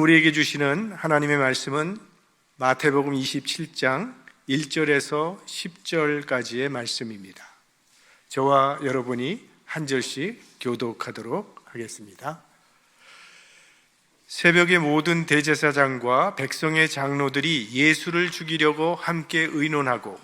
우리에게 주시는 하나님의 말씀은 마태복음 27장 1절에서 10절까지의 말씀입니다. 저와 여러분이 한 절씩 교독하도록 하겠습니다. 새벽에 모든 대제사장과 백성의 장로들이 예수를 죽이려고 함께 의논하고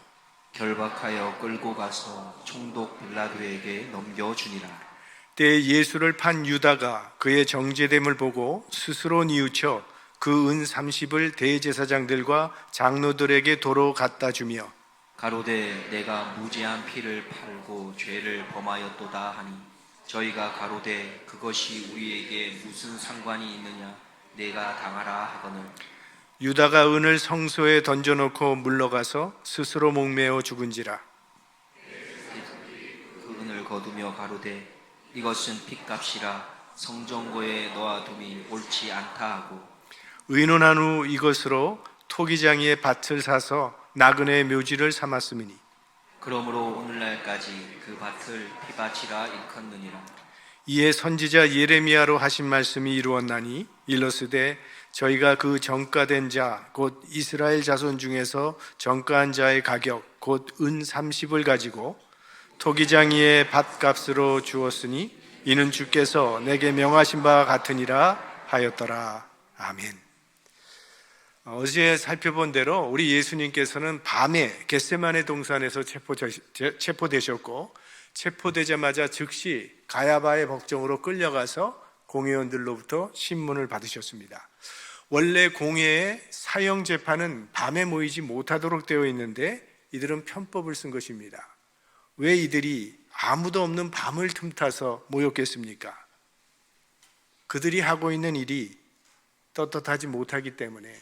결박하여 끌고 가서 총독 빌라도에게 넘겨주니라. 때 예수를 판 유다가 그의 정죄됨을 보고 스스로 뉘우쳐 그 은 30을 대제사장들과 장로들에게 도로 갖다 주며 가로되 내가 무죄한 피를 팔고 죄를 범하였도다 하니 저희가 가로되 그것이 우리에게 무슨 상관이 있느냐 내가 당하라 하거늘. 유다가 은을 성소에 던져놓고 물러가서 스스로 목매어 죽은지라. 그 은을 거두며 가로되 이것은 핏값이라 성정고에 놓아둠이 옳지 않다 하고 의논한 후 이것으로 토기장이의 밭을 사서 나그네의 묘지를 삼았음이니 그러므로 오늘날까지 그 밭을 피밭이라 일컫느니라. 이에 선지자 예레미야로 하신 말씀이 이루었나니 일러스되 저희가 그 정가된 자 곧 이스라엘 자손 중에서 정가한 자의 가격 곧 은 30을 가지고 토기장이의 밭값으로 주었으니 이는 주께서 내게 명하신 바와 같으니라 하였더라 아멘. 어제 살펴본 대로 우리 예수님께서는 밤에 겟세만의 동산에서 체포되셨고 체포되자마자 즉시 가야바의 법정으로 끌려가서 공회원들로부터 신문을 받으셨습니다. 원래 공회의 사형 재판은 밤에 모이지 못하도록 되어 있는데 이들은 편법을 쓴 것입니다. 왜 이들이 아무도 없는 밤을 틈타서 모였겠습니까? 그들이 하고 있는 일이 떳떳하지 못하기 때문에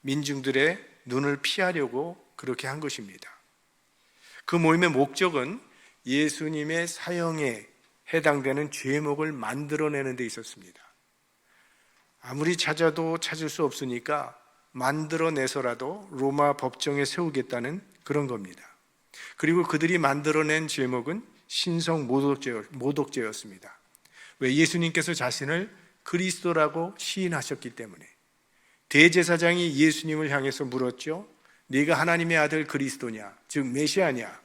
민중들의 눈을 피하려고 그렇게 한 것입니다. 그 모임의 목적은 예수님의 사형에 해당되는 죄목을 만들어내는 데 있었습니다. 아무리 찾아도 찾을 수 없으니까 만들어내서라도 로마 법정에 세우겠다는 그런 겁니다. 그리고 그들이 만들어낸 죄목은 신성 모독죄, 모독죄였습니다. 왜 예수님께서 자신을 그리스도라고 시인하셨기 때문에 대제사장이 예수님을 향해서 물었죠. 네가 하나님의 아들 그리스도냐, 즉 메시아냐?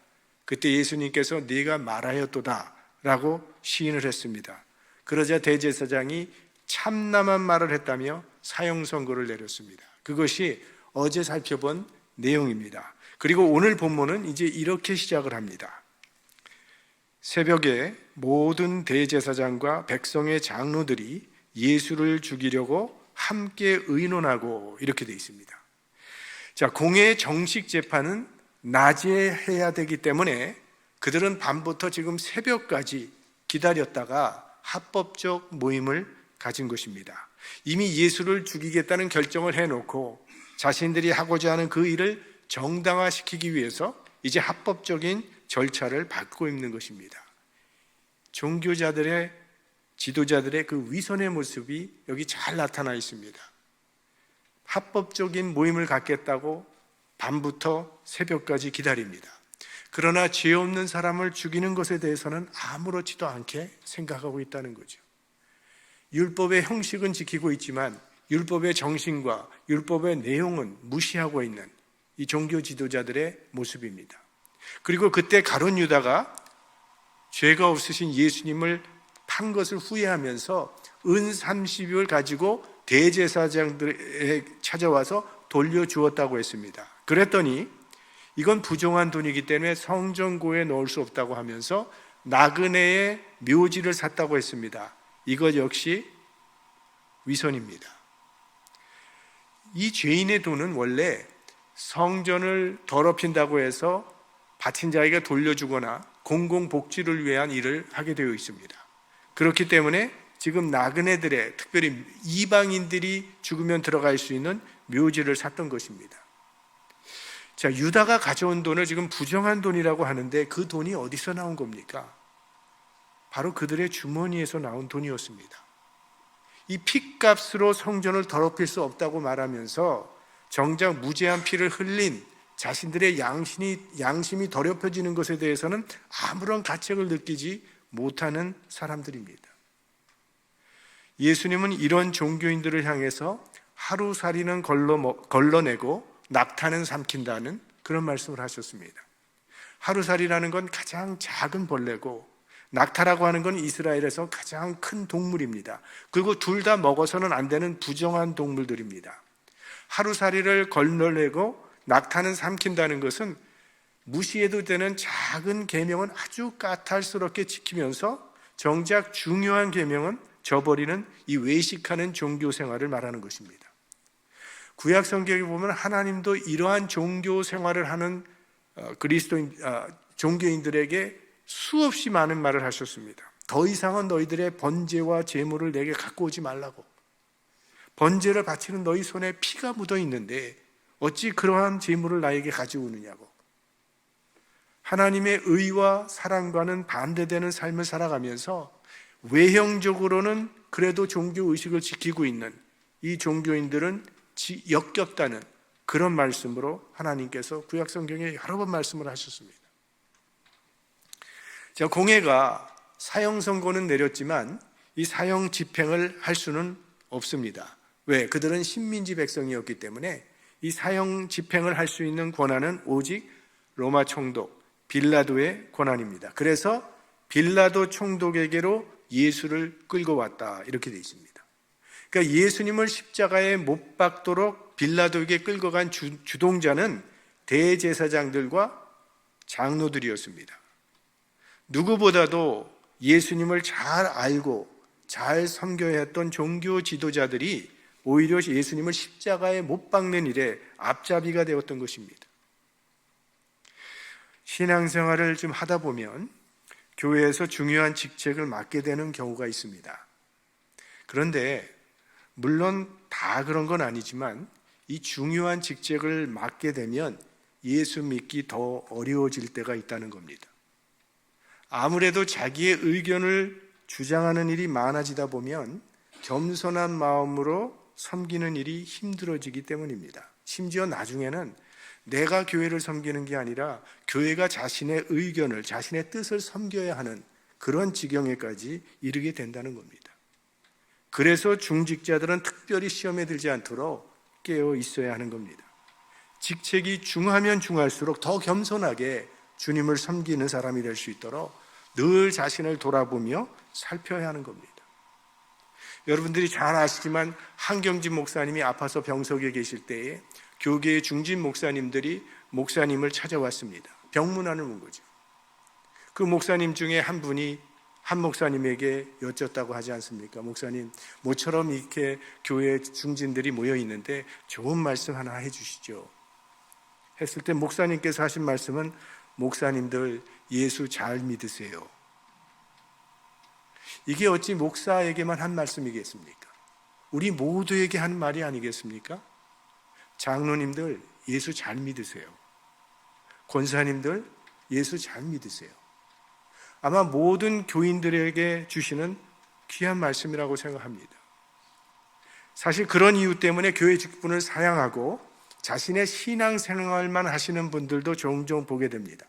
그때 예수님께서 네가 말하였도다라고 시인을 했습니다. 그러자 대제사장이 참남한 말을 했다며 사형 선고를 내렸습니다. 그것이 어제 살펴본 내용입니다. 그리고 오늘 본문은 이제 이렇게 시작을 합니다. 새벽에 모든 대제사장과 백성의 장로들이 예수를 죽이려고 함께 의논하고 이렇게 되어 있습니다. 자, 공회의 정식 재판은 낮에 해야 되기 때문에 그들은 밤부터 지금 새벽까지 기다렸다가 합법적 모임을 가진 것입니다. 이미 예수를 죽이겠다는 결정을 해놓고 자신들이 하고자 하는 그 일을 정당화시키기 위해서 이제 합법적인 절차를 밟고 있는 것입니다. 종교자들의 지도자들의 그 위선의 모습이 여기 잘 나타나 있습니다. 합법적인 모임을 갖겠다고 밤부터 새벽까지 기다립니다. 그러나 죄 없는 사람을 죽이는 것에 대해서는 아무렇지도 않게 생각하고 있다는 거죠. 율법의 형식은 지키고 있지만 율법의 정신과 율법의 내용은 무시하고 있는 이 종교 지도자들의 모습입니다. 그리고 그때 가론 유다가 죄가 없으신 예수님을 판 것을 후회하면서 은 30을 가지고 대제사장들에 찾아와서 돌려주었다고 했습니다. 그랬더니 이건 부정한 돈이기 때문에 성전고에 넣을 수 없다고 하면서 나그네의 묘지를 샀다고 했습니다. 이것 역시 위선입니다. 이 죄인의 돈은 원래 성전을 더럽힌다고 해서 바친 자에게 돌려주거나 공공복지를 위한 일을 하게 되어 있습니다. 그렇기 때문에 지금 나그네들의 특별히 이방인들이 죽으면 들어갈 수 있는 묘지를 샀던 것입니다. 자, 유다가 가져온 돈을 지금 부정한 돈이라고 하는데 그 돈이 어디서 나온 겁니까? 바로 그들의 주머니에서 나온 돈이었습니다. 이 피값으로 성전을 더럽힐 수 없다고 말하면서 정작 무죄한 피를 흘린 자신들의 양심이, 양심이 더럽혀지는 것에 대해서는 아무런 가책을 느끼지 못하는 사람들입니다. 예수님은 이런 종교인들을 향해서 하루살이는 걸러, 먹- 걸러내고 낙타는 삼킨다는 그런 말씀을 하셨습니다. 하루살이라는 건 가장 작은 벌레고 낙타라고 하는 건 이스라엘에서 가장 큰 동물입니다. 그리고 둘 다 먹어서는 안 되는 부정한 동물들입니다. 하루살이를 걸러내고 낙타는 삼킨다는 것은 무시해도 되는 작은 계명은 아주 까탈스럽게 지키면서 정작 중요한 계명은 저버리는 이 외식하는 종교 생활을 말하는 것입니다. 구약 성경에 보면 하나님도 이러한 종교 생활을 하는 어, 그리스도인 아, 종교인들에게 수없이 많은 말을 하셨습니다. 더 이상은 너희들의 번제와 제물을 내게 갖고 오지 말라고. 번제를 바치는 너희 손에 피가 묻어 있는데 어찌 그러한 제물을 나에게 가지고 오느냐고. 하나님의 의와 사랑과는 반대되는 삶을 살아가면서 외형적으로는 그래도 종교 의식을 지키고 있는 이 종교인들은 지- 역겹다는 그런 말씀으로 하나님께서 구약 성경에 여러 번 말씀을 하셨습니다. 자, 공회가 사형 선고는 내렸지만 이 사형 집행을 할 수는 없습니다. 왜? 그들은 신민지 백성이었기 때문에 이 사형 집행을 할 수 있는 권한은 오직 로마 총독 빌라도의 권한입니다. 그래서 빌라도 총독에게로 예수를 끌고 왔다 이렇게 되어 있습니다. 그러니까 예수님을 십자가에 못 박도록 빌라도에게 끌고 간 주, 주동자는 대제사장들과 장로들이었습니다. 누구보다도 예수님을 잘 알고 잘 섬겨야 했던 종교 지도자들이 오히려 예수님을 십자가에 못 박는 일에 앞잡이가 되었던 것입니다. 신앙생활을 좀 하다 보면 교회에서 중요한 직책을 맡게 되는 경우가 있습니다. 그런데 물론 다 그런 건 아니지만 이 중요한 직책을 맡게 되면 예수 믿기 더 어려워질 때가 있다는 겁니다. 아무래도 자기의 의견을 주장하는 일이 많아지다 보면 겸손한 마음으로 섬기는 일이 힘들어지기 때문입니다. 심지어 나중에는 내가 교회를 섬기는 게 아니라 교회가 자신의 의견을, 자신의 뜻을 섬겨야 하는 그런 지경에까지 이르게 된다는 겁니다. 그래서 중직자들은 특별히 시험에 들지 않도록 깨어 있어야 하는 겁니다. 직책이 중하면 중할수록 더 겸손하게 주님을 섬기는 사람이 될 수 있도록 늘 자신을 돌아보며 살펴야 하는 겁니다. 여러분들이 잘 아시지만 한경진 목사님이 아파서 병석에 계실 때에 교계의 중진 목사님들이 목사님을 찾아왔습니다. 병문안을 문 거죠. 그 목사님 중에 한 분이 한 목사님에게 여쭙다고 하지 않습니까? 목사님, 모처럼 이렇게 교회 중진들이 모여 있는데 좋은 말씀 하나 해 주시죠. 했을 때 목사님께서 하신 말씀은 목사님들 예수 잘 믿으세요. 이게 어찌 목사에게만 한 말씀이겠습니까? 우리 모두에게 한 말이 아니겠습니까? 장로님들 예수 잘 믿으세요. 권사님들 예수 잘 믿으세요. 아마 모든 교인들에게 주시는 귀한 말씀이라고 생각합니다. 사실 그런 이유 때문에 교회 직분을 사양하고 자신의 신앙 생활만 하시는 분들도 종종 보게 됩니다.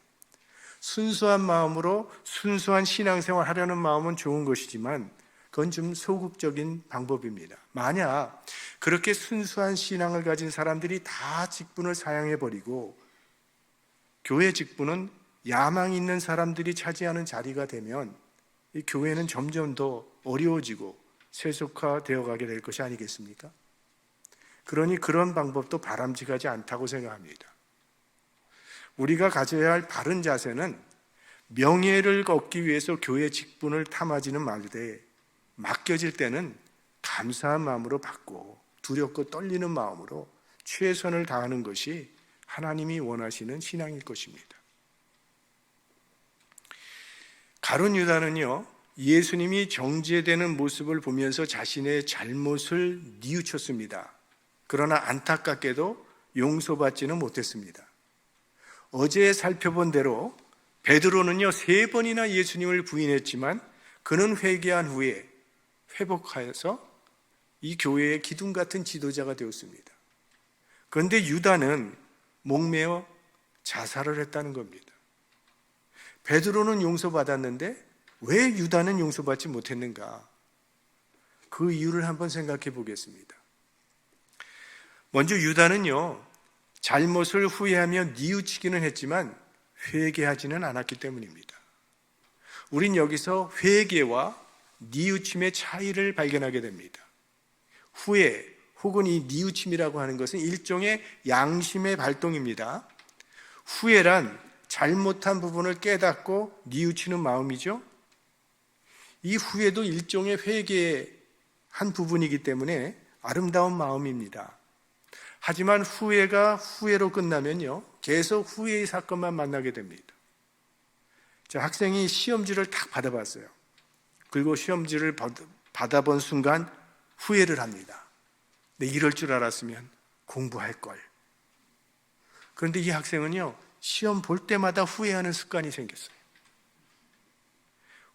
순수한 마음으로 순수한 신앙생활 하려는 마음은 좋은 것이지만 그건 좀 소극적인 방법입니다. 만약 그렇게 순수한 신앙을 가진 사람들이 다 직분을 사양해 버리고 교회 직분은 야망 있는 사람들이 차지하는 자리가 되면 이 교회는 점점 더 어려워지고 세속화되어 가게 될 것이 아니겠습니까? 그러니 그런 방법도 바람직하지 않다고 생각합니다. 우리가 가져야 할 바른 자세는 명예를 얻기 위해서 교회 직분을 탐하지는 말되 맡겨질 때는 감사한 마음으로 받고 두렵고 떨리는 마음으로 최선을 다하는 것이 하나님이 원하시는 신앙일 것입니다. 가론 유다는요, 예수님이 정죄되는 모습을 보면서 자신의 잘못을 뉘우쳤습니다. 그러나 안타깝게도 용서받지는 못했습니다. 어제 살펴본 대로 베드로는요 세 번이나 예수님을 부인했지만 그는 회개한 후에 회복하여서 이 교회의 기둥 같은 지도자가 되었습니다. 그런데 유다는 목매어 자살을 했다는 겁니다. 베드로는 용서받았는데 왜 유다는 용서받지 못했는가? 그 이유를 한번 생각해 보겠습니다. 먼저 유다는요, 잘못을 후회하며 뉘우치기는 했지만 회개하지는 않았기 때문입니다. 우린 여기서 회개와 뉘우침의 차이를 발견하게 됩니다. 후회 혹은 이 뉘우침이라고 하는 것은 일종의 양심의 발동입니다. 후회란 잘못한 부분을 깨닫고 뉘우치는 마음이죠. 이 후회도 일종의 회개의 한 부분이기 때문에 아름다운 마음입니다. 하지만 후회가 후회로 끝나면요. 계속 후회의 사건만 만나게 됩니다. 자, 학생이 시험지를 딱 받아봤어요. 그리고 시험지를 받- 받아본 순간 후회를 합니다. 내 이럴 줄 알았으면 공부할 걸. 그런데 이 학생은요, 시험 볼 때마다 후회하는 습관이 생겼어요.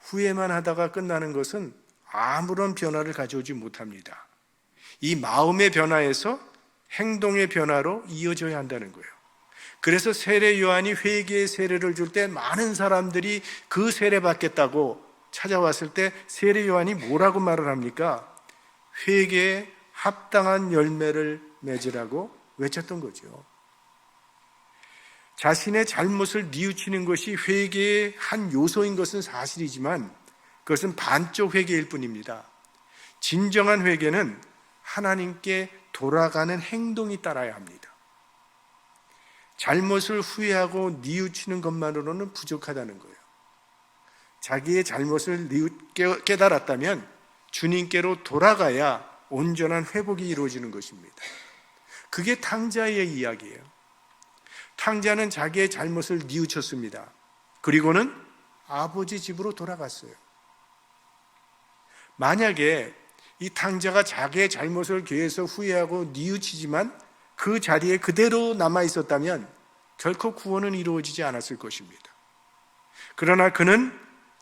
후회만 하다가 끝나는 것은 아무런 변화를 가져오지 못합니다. 이 마음의 변화에서 행동의 변화로 이어져야 한다는 거예요. 그래서 세례 요한이 회개의 세례를 줄 때 많은 사람들이 그 세례 받겠다고 찾아왔을 때 세례 요한이 뭐라고 말을 합니까? 회개에 합당한 열매를 맺으라고 외쳤던 거죠. 자신의 잘못을 뉘우치는 것이 회개의 한 요소인 것은 사실이지만 그것은 반쪽 회개일 뿐입니다. 진정한 회개는 하나님께 돌아가는 행동이 따라야 합니다. 잘못을 후회하고 뉘우치는 것만으로는 부족하다는 거예요. 자기의 잘못을 깨달았다면 주님께로 돌아가야 온전한 회복이 이루어지는 것입니다. 그게 탕자의 이야기예요. 탕자는 자기의 잘못을 뉘우쳤습니다. 그리고는 아버지 집으로 돌아갔어요. 만약에 이 탕자가 자기의 잘못을 계속 후회하고 뉘우치지만 그 자리에 그대로 남아 있었다면 결코 구원은 이루어지지 않았을 것입니다. 그러나 그는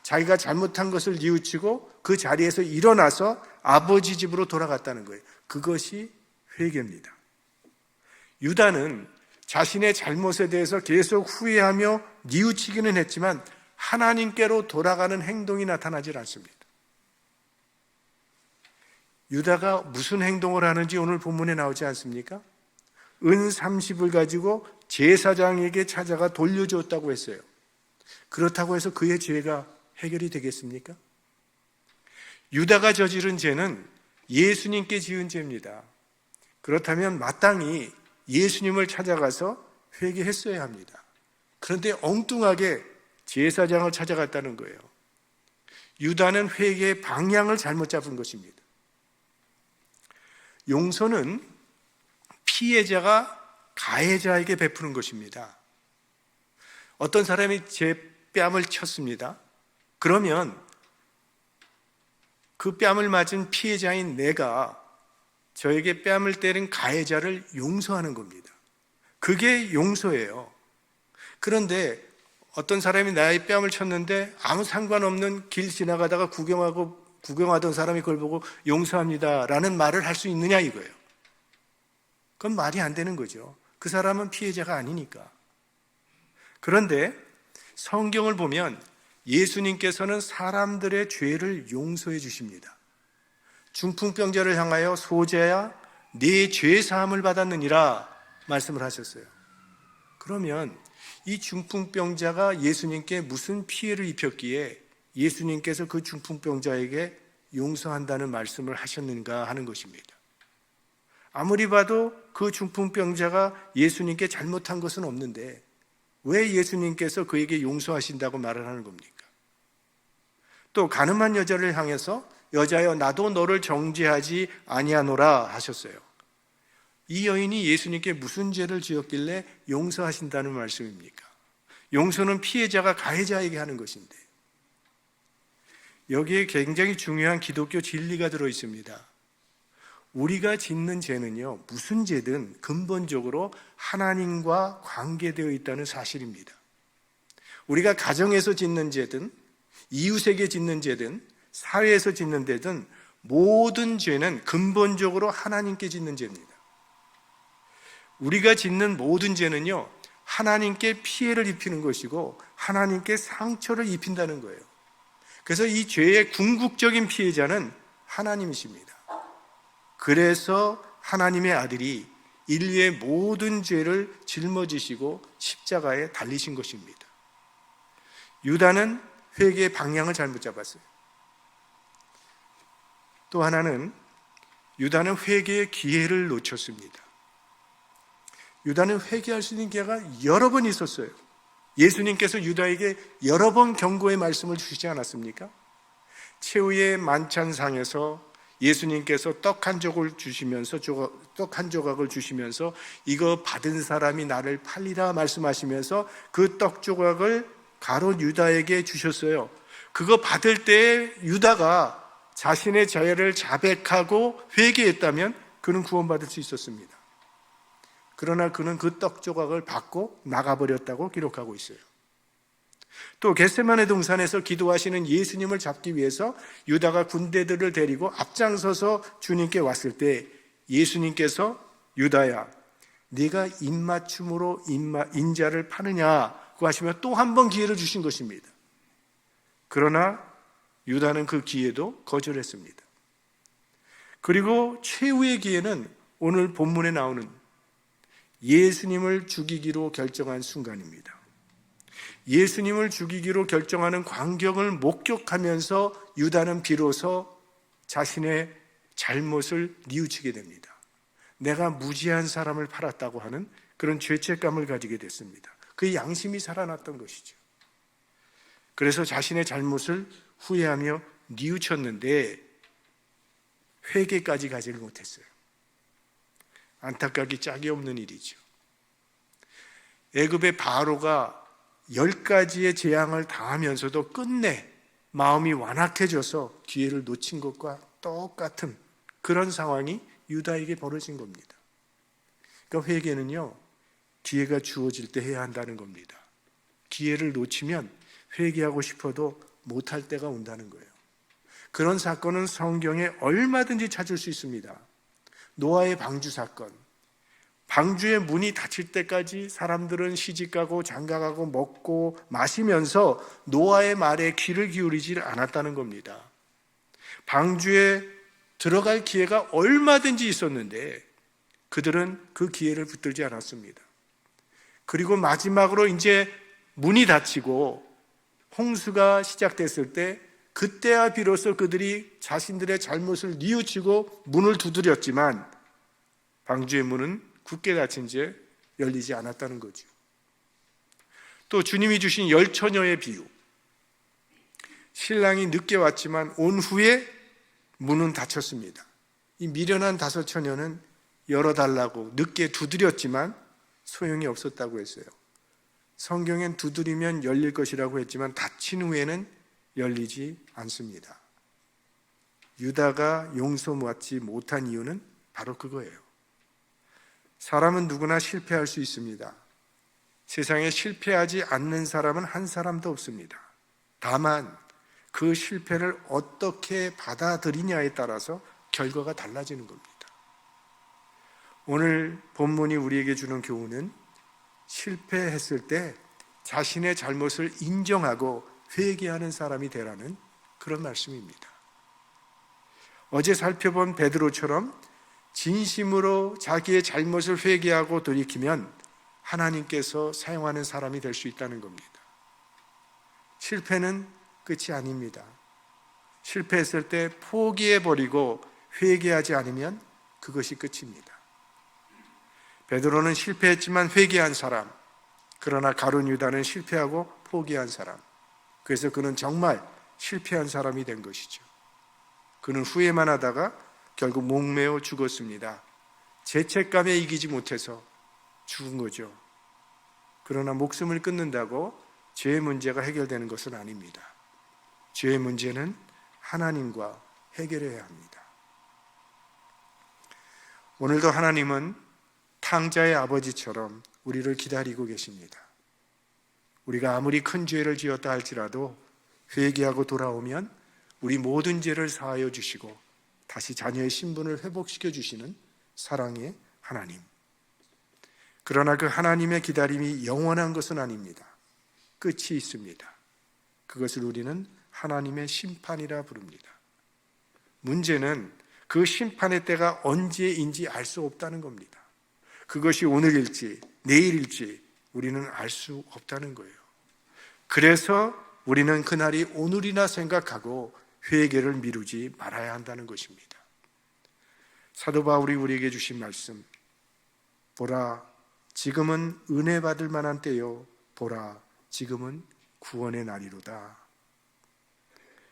자기가 잘못한 것을 뉘우치고 그 자리에서 일어나서 아버지 집으로 돌아갔다는 거예요. 그것이 회개입니다. 유다는 자신의 잘못에 대해서 계속 후회하며 뉘우치기는 했지만 하나님께로 돌아가는 행동이 나타나질 않습니다. 유다가 무슨 행동을 하는지 오늘 본문에 나오지 않습니까? 은 30을 가지고 제사장에게 찾아가 돌려주었다고 했어요. 그렇다고 해서 그의 죄가 해결이 되겠습니까? 유다가 저지른 죄는 예수님께 지은 죄입니다. 그렇다면 마땅히 예수님을 찾아가서 회개했어야 합니다. 그런데 엉뚱하게 제사장을 찾아갔다는 거예요. 유다는 회개의 방향을 잘못 잡은 것입니다. 용서는 피해자가 가해자에게 베푸는 것입니다. 어떤 사람이 제 뺨을 쳤습니다. 그러면 그 뺨을 맞은 피해자인 내가 저에게 뺨을 때린 가해자를 용서하는 겁니다. 그게 용서예요. 그런데 어떤 사람이 나의 뺨을 쳤는데 아무 상관없는 길 지나가다가 구경하고 구경하던 사람이 그걸 보고 용서합니다라는 말을 할 수 있느냐 이거예요. 그건 말이 안 되는 거죠. 그 사람은 피해자가 아니니까. 그런데 성경을 보면 예수님께서는 사람들의 죄를 용서해 주십니다. 중풍병자를 향하여 소재야 네 죄 사함을 받았느니라 말씀을 하셨어요. 그러면 이 중풍병자가 예수님께 무슨 피해를 입혔기에 예수님께서 그 중풍병자에게 용서한다는 말씀을 하셨는가 하는 것입니다. 아무리 봐도 그 중풍병자가 예수님께 잘못한 것은 없는데 왜 예수님께서 그에게 용서하신다고 말을 하는 겁니까? 또 가늠한 여자를 향해서 여자여 나도 너를 정죄하지 아니하노라 하셨어요. 이 여인이 예수님께 무슨 죄를 지었길래 용서하신다는 말씀입니까? 용서는 피해자가 가해자에게 하는 것인데 여기에 굉장히 중요한 기독교 진리가 들어 있습니다. 우리가 짓는 죄는요, 무슨 죄든 근본적으로 하나님과 관계되어 있다는 사실입니다. 우리가 가정에서 짓는 죄든, 이웃에게 짓는 죄든, 사회에서 짓는 죄든, 모든 죄는 근본적으로 하나님께 짓는 죄입니다. 우리가 짓는 모든 죄는요, 하나님께 피해를 입히는 것이고, 하나님께 상처를 입힌다는 거예요. 그래서 이 죄의 궁극적인 피해자는 하나님이십니다. 그래서 하나님의 아들이 인류의 모든 죄를 짊어지시고 십자가에 달리신 것입니다. 유다는 회개의 방향을 잘못 잡았어요. 또 하나는 유다는 회개의 기회를 놓쳤습니다. 유다는 회개할 수 있는 기회가 여러 번 있었어요. 예수님께서 유다에게 여러 번 경고의 말씀을 주시지 않았습니까? 최후의 만찬상에서 예수님께서 떡 한 조각을 주시면서 떡 한 조각을 주시면서 이거 받은 사람이 나를 팔리라 말씀하시면서 그 떡 조각을 가롯 유다에게 주셨어요. 그거 받을 때 유다가 자신의 죄를 자백하고 회개했다면 그는 구원받을 수 있었습니다. 그러나 그는 그 떡 조각을 받고 나가버렸다고 기록하고 있어요. 또 겟세만의 동산에서 기도하시는 예수님을 잡기 위해서 유다가 군대들을 데리고 앞장서서 주님께 왔을 때 예수님께서 유다야 네가 입맞춤으로 인마, 인자를 파느냐고 하시며 또 한 번 기회를 주신 것입니다. 그러나 유다는 그 기회도 거절했습니다. 그리고 최후의 기회는 오늘 본문에 나오는 예수님을 죽이기로 결정한 순간입니다. 예수님을 죽이기로 결정하는 광경을 목격하면서 유다는 비로소 자신의 잘못을 뉘우치게 됩니다. 내가 무지한 사람을 팔았다고 하는 그런 죄책감을 가지게 됐습니다. 그 양심이 살아났던 것이죠. 그래서 자신의 잘못을 후회하며 뉘우쳤는데 회개까지 가지를 못했어요. 안타깝기 짝이 없는 일이죠. 애굽의 바로가 열 가지의 재앙을 당하면서도 끝내 마음이 완악해져서 기회를 놓친 것과 똑같은 그런 상황이 유다에게 벌어진 겁니다. 그러니까 회개는요, 기회가 주어질 때 해야 한다는 겁니다. 기회를 놓치면 회개하고 싶어도 못할 때가 온다는 거예요. 그런 사건은 성경에 얼마든지 찾을 수 있습니다. 노아의 방주 사건. 방주의 문이 닫힐 때까지 사람들은 시집가고 장가가고 먹고 마시면서 노아의 말에 귀를 기울이지 않았다는 겁니다. 방주에 들어갈 기회가 얼마든지 있었는데 그들은 그 기회를 붙들지 않았습니다. 그리고 마지막으로 이제 문이 닫히고 홍수가 시작됐을 때 그때야 비로소 그들이 자신들의 잘못을 뉘우치고 문을 두드렸지만 방주의 문은 굳게 닫힌 채 열리지 않았다는 거죠. 또 주님이 주신 열 처녀의 비유. 신랑이 늦게 왔지만 온 후에 문은 닫혔습니다. 이 미련한 다섯 처녀는 열어달라고 늦게 두드렸지만 소용이 없었다고 했어요. 성경엔 두드리면 열릴 것이라고 했지만 닫힌 후에는 열리지 않습니다. 유다가 용서받지 못한 이유는 바로 그거예요. 사람은 누구나 실패할 수 있습니다. 세상에 실패하지 않는 사람은 한 사람도 없습니다. 다만 그 실패를 어떻게 받아들이냐에 따라서 결과가 달라지는 겁니다. 오늘 본문이 우리에게 주는 교훈은 실패했을 때 자신의 잘못을 인정하고 회개하는 사람이 되라는 그런 말씀입니다. 어제 살펴본 베드로처럼 진심으로 자기의 잘못을 회개하고 돌이키면 하나님께서 사용하는 사람이 될 수 있다는 겁니다. 실패는 끝이 아닙니다. 실패했을 때 포기해버리고 회개하지 않으면 그것이 끝입니다. 베드로는 실패했지만 회개한 사람, 그러나 가룟 유다는 실패하고 포기한 사람. 그래서 그는 정말 실패한 사람이 된 것이죠. 그는 후회만 하다가 결국 목매어 죽었습니다. 죄책감에 이기지 못해서 죽은 거죠. 그러나 목숨을 끊는다고 죄의 문제가 해결되는 것은 아닙니다. 죄의 문제는 하나님과 해결해야 합니다. 오늘도 하나님은 탕자의 아버지처럼 우리를 기다리고 계십니다. 우리가 아무리 큰 죄를 지었다 할지라도 회개하고 돌아오면 우리 모든 죄를 사하여 주시고 다시 자녀의 신분을 회복시켜 주시는 사랑의 하나님. 그러나 그 하나님의 기다림이 영원한 것은 아닙니다. 끝이 있습니다. 그것을 우리는 하나님의 심판이라 부릅니다. 문제는 그 심판의 때가 언제인지 알 수 없다는 겁니다. 그것이 오늘일지 내일일지 우리는 알 수 없다는 거예요. 그래서 우리는 그날이 오늘이나 생각하고 회개를 미루지 말아야 한다는 것입니다. 사도 바울이 우리에게 주신 말씀 보라 지금은 은혜 받을 만한 때요 보라 지금은 구원의 날이로다.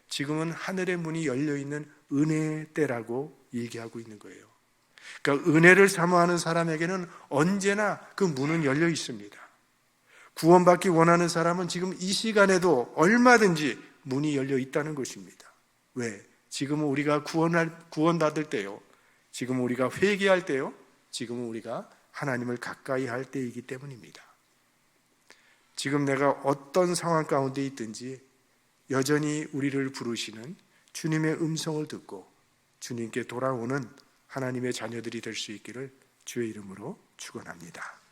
지금은 하늘의 문이 열려 있는 은혜의 때라고 얘기하고 있는 거예요. 그러니까 은혜를 사모하는 사람에게는 언제나 그 문은 열려 있습니다. 구원받기 원하는 사람은 지금 이 시간에도 얼마든지 문이 열려 있다는 것입니다. 왜? 지금은 우리가 구원할, 구원받을 때요. 지금 우리가 회개할 때요. 지금은 우리가 하나님을 가까이 할 때이기 때문입니다. 지금 내가 어떤 상황 가운데 있든지 여전히 우리를 부르시는 주님의 음성을 듣고 주님께 돌아오는 하나님의 자녀들이 될 수 있기를 주의 이름으로 축원합니다.